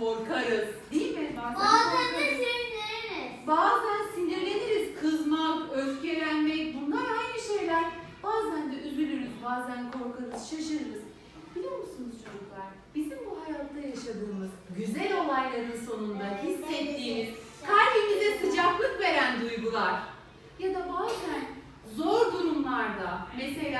korkarız. Değil mi? Bazen, Bazen de sinirleniriz. Bazen sinirleniriz, kızmak, öfkelenmek bunlar aynı şeyler. Bazen de üzülürüz, bazen korkarız, şaşırırız. Biliyor musunuz çocuklar? Bizim bu hayatta yaşadığımız güzel olayların sonunda hissettiğimiz, kalbimize sıcaklık veren duygular ya da bazen zor durumlarda mesela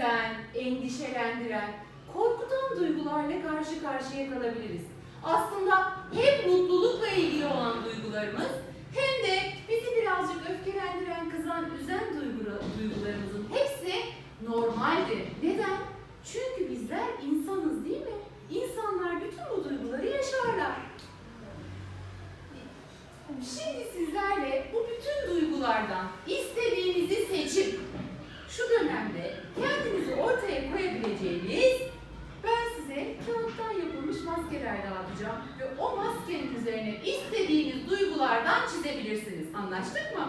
üzen, endişelendiren, korkutan duygularla karşı karşıya kalabiliriz. Aslında hem mutlulukla ilgili olan duygularımız hem de bizi birazcık öfkelendiren, kızan, üzen duygu- duygularımızın hepsi normaldir. Neden? Çünkü bizler insanız değil mi? İnsanlar bütün bu duyguları yaşarlar. Şimdi sizlerle bu bütün duygulardan dağıtacağım ve o maskenin üzerine istediğiniz duygulardan çizebilirsiniz. Anlaştık mı?